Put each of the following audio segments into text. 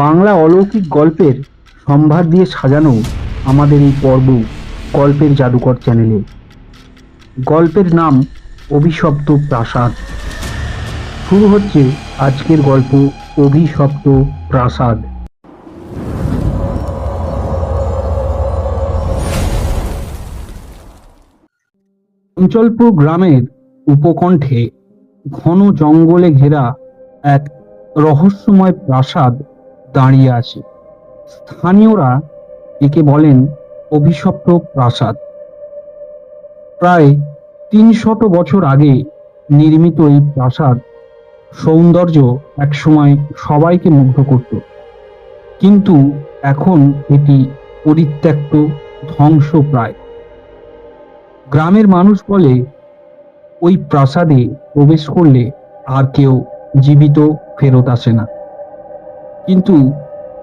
বাংলা অলৌকিক গল্পের সম্ভার দিয়ে সাজানো আমাদের এই পর্ব গল্পের জাদুকর চ্যানেলে। গল্পের নাম অভিশপ্ত প্রাসাদ। শুরু হচ্ছে আজকের গল্প অভিশপ্ত প্রাসাদ। অঞ্চলপুর গ্রামের উপকণ্ঠে ঘন জঙ্গলে ঘেরা এক রহস্যময় প্রাসাদ দাঁড়িয়ে আছে। স্থানীয়রা একে বলেন অভিশপ্ত প্রাসাদ। প্রায় তিনশত বছর আগে নির্মিত এই প্রাসাদ সৌন্দর্য একসময় সবাইকে মুগ্ধ করত। কিন্তু এখন এটি পরিত্যক্ত ধ্বংস প্রায়। গ্রামের মানুষ বলে, ওই প্রাসাদে প্রবেশ করলে আর কেউ জীবিত ফেরত আসে না। কিন্তু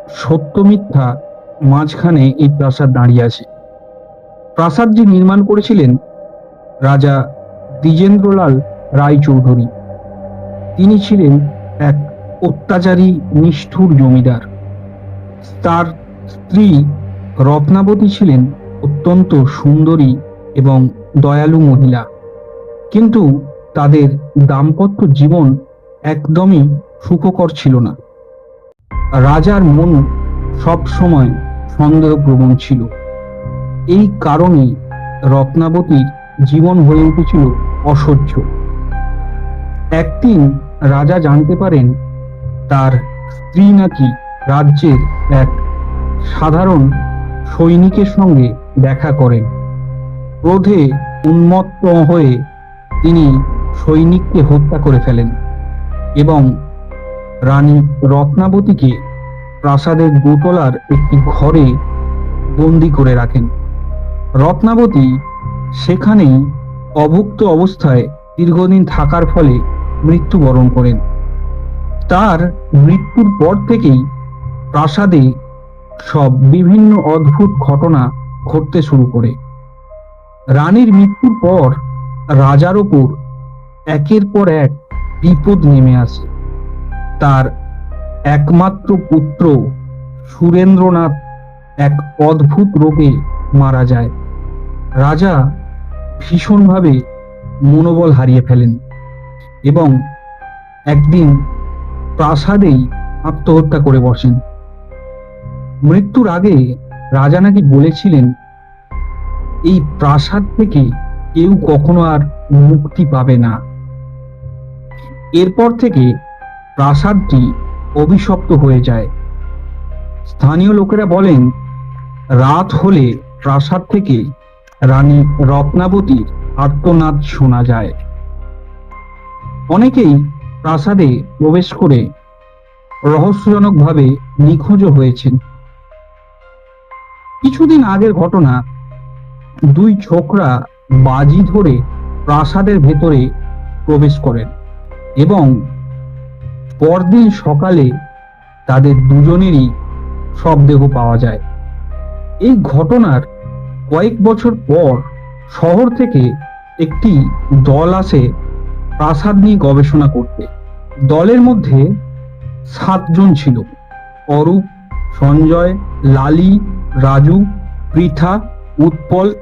সত্য মিথ্যা মাঝখানে এই প্রাসাদ দাঁড়িয়ে আছে। প্রাসাদটি নির্মাণ করেছিলেন রাজা দ্বিজেন্দ্রলাল রায়চৌধুরী। তিনি ছিলেন এক অত্যাচারী, নিষ্ঠুর জমিদার। তার স্ত্রী রত্নাবতী ছিলেন অত্যন্ত সুন্দরী এবং দয়ালু মহিলা। কিন্তু তাদের দাম্পত্য জীবন একদমই সুখকর ছিল না। রাজার মন সব সময় সন্দেহপ্রবণ ছিল। এই কারণে রত্নাবতীর জীবন হয়ে উঠেছিল অসহ্য। একদিন রাজা জানতে পারেন, তার স্ত্রী নাকি রাজ্যের এক সাধারণ সৈনিকের সঙ্গে দেখা করেন। ক্রোধে উন্মত্ত হয়ে তিনি সৈনিককে হত্যা করে ফেলেন এবং রানী রত্নাবতীকে প্রাসাদের দোতলার একটি ঘরে বন্দি করে রাখেন। রত্নাবতী সেখানেই অভুক্ত অবস্থায় দীর্ঘদিন থাকার ফলে মৃত্যুবরণ করেন। তার মৃত্যুর পর থেকেই প্রাসাদে সব বিভিন্ন অদ্ভুত ঘটনা ঘটতে শুরু করে। রানীর মৃত্যুর পর রাজার ওপর একের পর এক বিপদ নেমে আসে। তার একমাত্র পুত্র সুরেন্দ্রনাথ এক অদ্ভুত রোগে মারা যায়। রাজা ভীষণভাবে মনোবল হারিয়ে ফেলেন এবং একদিন প্রাসাদেই আত্মহত্যা করে বসেন। মৃত্যুর আগে রাজা নাকি বলেছিলেন, এই প্রাসাদ থেকে কেউ কখনো আর মুক্তি পাবে না। এরপর থেকে প্রাসাদটি অভিশপ্ত হয়ে যায়। স্থানীয় লোকেরা বলেন, রাত হলে প্রাসাদ থেকে রানী রত্নাবতীর আর্তনাদ শোনা যায়। অনেকেই প্রাসাদে প্রবেশ করে রহস্যজনকভাবে নিখোঁজ হয়েছেন। কিছুদিন আগের ঘটনা, দুই ছোকরা বাজি ধরে প্রাসাদের ভেতরে প্রবেশ করেন এবং পরদিন সকালে তাদের দুজনেরই শবদেহ পাওয়া যায়। এই ঘটনার কয়েক বছর পর শহর থেকে একটি দল আসে প্রাসাদ নিয়ে গবেষণা করতে। দলের মধ্যে সাতজন ছিল। অরূপ, সঞ্জয়, লালি, রাজু, পৃথা, উৎপল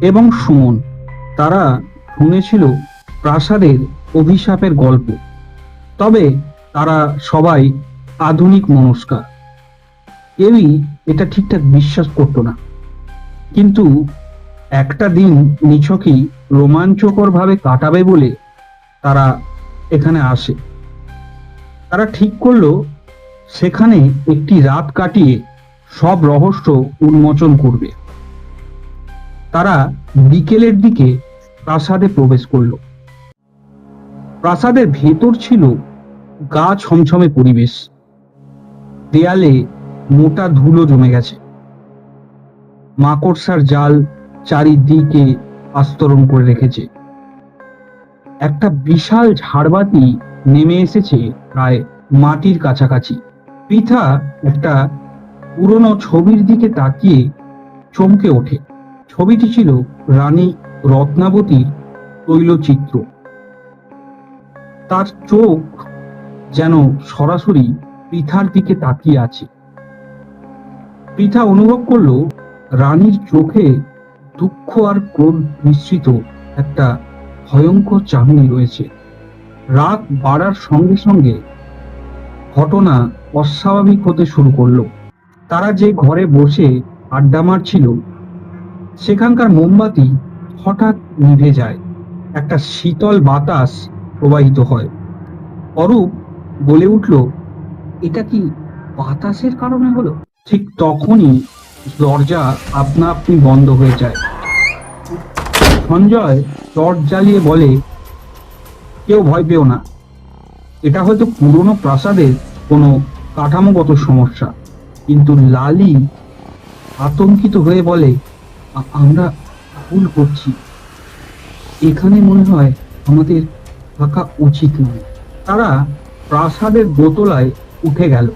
এবং সুমন। তারা শুনেছিল প্রাসাদের অভিশাপের গল্প। তবে তারা সবাই আধুনিক মনস্কার। কেউই এটা ঠিকঠাক বিশ্বাস করতো না। কিন্তু একটা দিন নিছকই রোমাঞ্চকর ভাবে কাটাবে বলে তারা এখানে আসে। তারা ঠিক করল সেখানে একটি রাত কাটিয়ে সব রহস্য উন্মোচন করবে। তারা বিকেলের দিকে প্রাসাদে প্রবেশ করল। প্রাসাদের ভেতর ছিল গা ছমছমে পরিবেশ। দেয়ালে মোটা ধুলো জমে গেছে। মাকড়সার জাল চারিদিকে আস্তরণ করে রেখেছে। একটা বিশাল ঝাড়বাতি নেমে এসেছে প্রায় মাটির কাছাকাছি। পৃথা একটা পুরনো ছবির দিকে তাকিয়ে চমকে ওঠে। ছবিটি ছিল রানী রত্নাবতীর তৈলচিত্র। তার চোখ যেন সরাসরি পৃথার দিকে তাকিয়ে আছে। পৃথা অনুভব করল রানীর চোখে দুঃখ আর ক্রোধ মিশ্রিত একটা ভয়ঙ্কর চাহনি রয়েছে। রাত বাড়ার সঙ্গে সঙ্গে ঘটনা অস্বাভাবিক হতে শুরু করল। তারা যে ঘরে বসে আড্ডা মারছিল, সেখানকার মোমবাতি হঠাৎ নিভে যায়। একটা শীতল বাতাস প্রবাহিত হয়। অরূপ বলে উঠল, এটা কি বাতাসের কারণে হলো? ঠিক তখনই দরজা আপনা আপনি বন্ধ হয়ে যায়। সঞ্জয় টর্চ জ্বালিয়ে বলে, কেউ ভয় পেও না। এটা হয়তো পুরনো প্রাসাদের কোনো কাঠামোগত সমস্যা। কিন্তু লালি আতঙ্কিত হয়ে বলে আমরা ভুল করছি। এখানে মনে হয় আমাদের থাকা উচিত নয়। তারা প্রাসাদের দোতলায় উঠে গেল।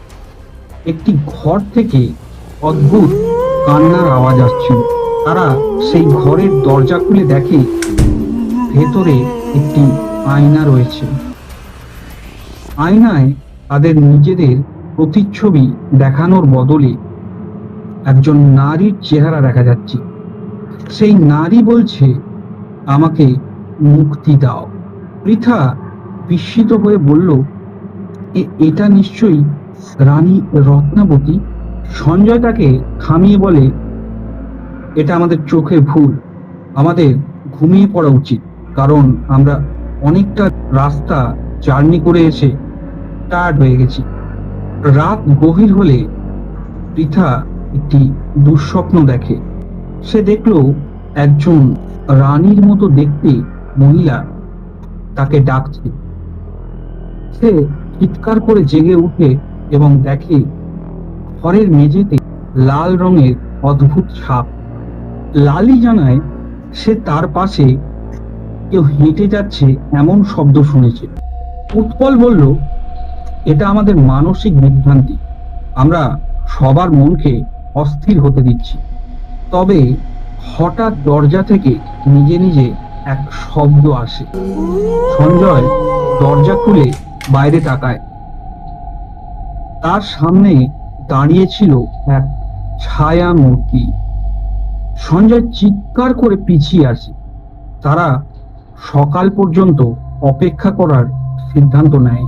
একটি ঘর থেকে অদ্ভুত কান্নার আওয়াজ আসছিল। তারা সেই ঘরের দরজা খুলে দেখে ভেতরে একটি আয়না রয়েছে। আয়নায় তাদের নিজেদের প্রতিচ্ছবি দেখানোর বদলে একজন নারীর চেহারা দেখা যাচ্ছে। সেই নারী বলছে, আমাকে মুক্তি দাও। পৃথা বিস্মিত হয়ে বলল "এ- এটা নিশ্চয়ই রানী রত্নাবতী। সঞ্জয় তাকে থামিয়ে বলে, এটা আমাদের চোখের ভুল। আমাদের ঘুমিয়ে পড়া উচিত। কারণ আমরা অনেকটা রাস্তা জার্নি করে এসে টায়ার্ড হয়ে গেছি। রাত গভীর হলে পৃথা একটি দুঃস্বপ্ন দেখে। সে দেখল একজন রানীর মতো দেখতে মহিলা তাকে ডাকছে। সে চিৎকার করে জেগে উঠে এবং দেখে ঘরের মেঝেতে লাল রঙের অদ্ভুত ছাপ লালি জানায়, সে তার পাশে কেউ হেঁটে যাচ্ছে এমন শব্দ শুনেছে। উৎপল বলল, এটা আমাদের মানসিক বিভ্রান্তি। আমরা সবার মনকে অস্থির হতে দিচ্ছি। তবে হঠাৎ দরজা থেকে নিজে নিজে এক শব্দ আসে। সঞ্জয় দরজা খুলে বাইরে তাকায়। তার সামনে দাঁড়িয়ে ছিল এক ছায়া মূর্তি। সঞ্জয় চিৎকার করে পিছিয়ে আসে। তারা সকাল পর্যন্ত অপেক্ষা করার সিদ্ধান্ত নেয়।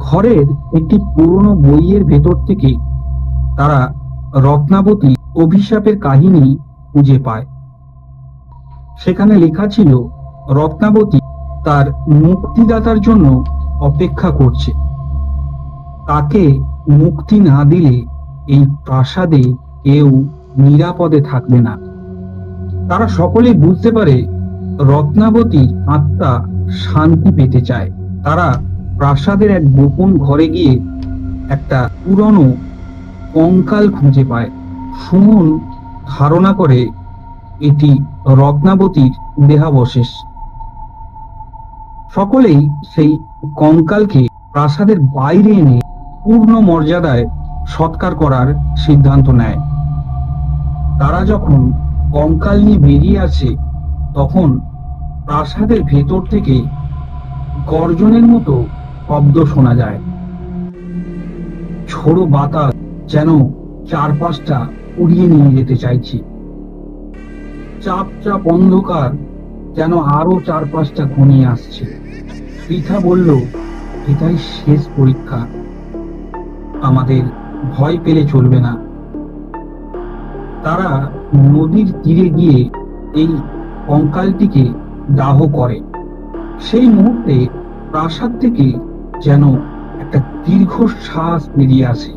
ঘরের একটি পুরনো বইয়ের ভেতর থেকে তারা রত্নাবতী অভিশাপের কাহিনী খুঁজে পায়। সেখানে লেখা ছিল, রত্নাবতী তার মুক্তিদাতার জন্য অপেক্ষা করছে। তাকে মুক্তি না দিলে এই প্রাসাদে কেউ নিরাপদে থাকবে না। তারা সকলেই বুঝতে পারে রত্নাবতীর আত্মা শান্তি পেতে চায়। তারা প্রাসাদের এক গোপন ঘরে গিয়ে একটা পুরনো কঙ্কাল খুঁজে পায়। সুমন ধারণা করে এটি রত্নাবতীর দেহাবশেষ। সকলেই সেই কঙ্কালকে প্রাসাদের বাইরে এনে পূর্ণ মর্যাদায় সৎকার করার সিদ্ধান্ত নেয়। তারা যখন কঙ্কাল নিয়ে বেরিয়ে আসে, তখন প্রাসাদের ভেতর থেকে গর্জনের মতো শব্দ শোনা যায়। ছোড়ো বাতাস যেন চারপাশটা উড়িয়ে নিয়ে যেতে চাইছি। চাপ চাপ অন্ধকার যেন আরও চারপাশটা ঘনিয়ে আসছে। পৃথা বলল, এটাই শেষ পরীক্ষা। আমাদের ভয় পেলে চলবে না। তারা নদীর তীরে গিয়ে এই কঙ্কালটিকে দাহ করে। সেই মুহূর্তে প্রাসাদ থেকে যেন একটা দীর্ঘশ্বাস বেরিয়ে আসে।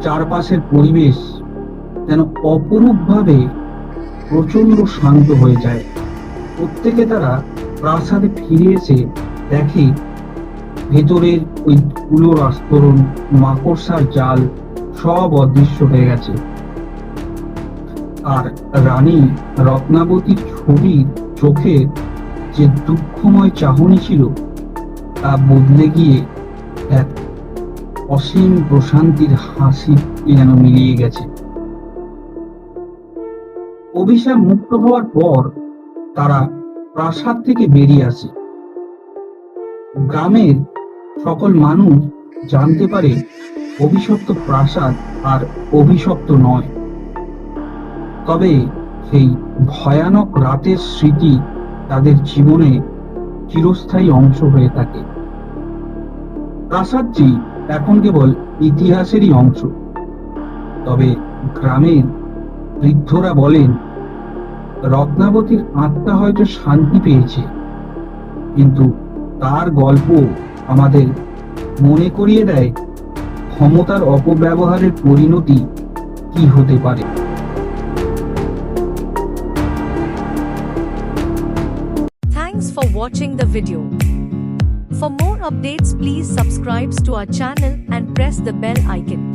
চারপাশের পরিবেশ যেন অপরূপভাবে প্রচণ্ড শান্ত হয়ে যায়। প্রত্যেকে তারা প্রাসাদে ফিরে এসে দেখে ভেতরের ওই ধুলোর আস্তরণ মাকড়সার জাল সব অদৃশ্য হয়ে গেছে। আর রানী রত্নাবতীর ছবির চোখে যে দুঃখময় চাহনি ছিল, তা বদলে গিয়ে এক অসীম প্রশান্তির হাসি যেন মিলিয়ে গেছে। অভিশাপ মুক্ত হওয়ার পর তারা প্রাসাদ থেকে বেরিয়ে আসে। গ্রামের সকল মানুষ জানতে পারে অভিশপ্ত প্রাসাদ আর অভিশপ্ত নয়। তবে সেই ভয়ানক রাতের স্মৃতি তাদের জীবনে চিরস্থায়ী অংশ হয়ে থাকে। প্রাসাদটি এখন কেবল ইতিহাসেরই অংশ। তবে গ্রামের বৃদ্ধরা বলেন, রত্নাবতীর আত্মা হয়তো শান্তি পেয়েছে, কিন্তু তার গল্প আমাদের মনে করিয়ে দেয় ক্ষমতার অপব্যবহারের পরিণতি কি হতে পারে Thanks for watching the video. For more updates please subscribe to our channel and press the bell icon.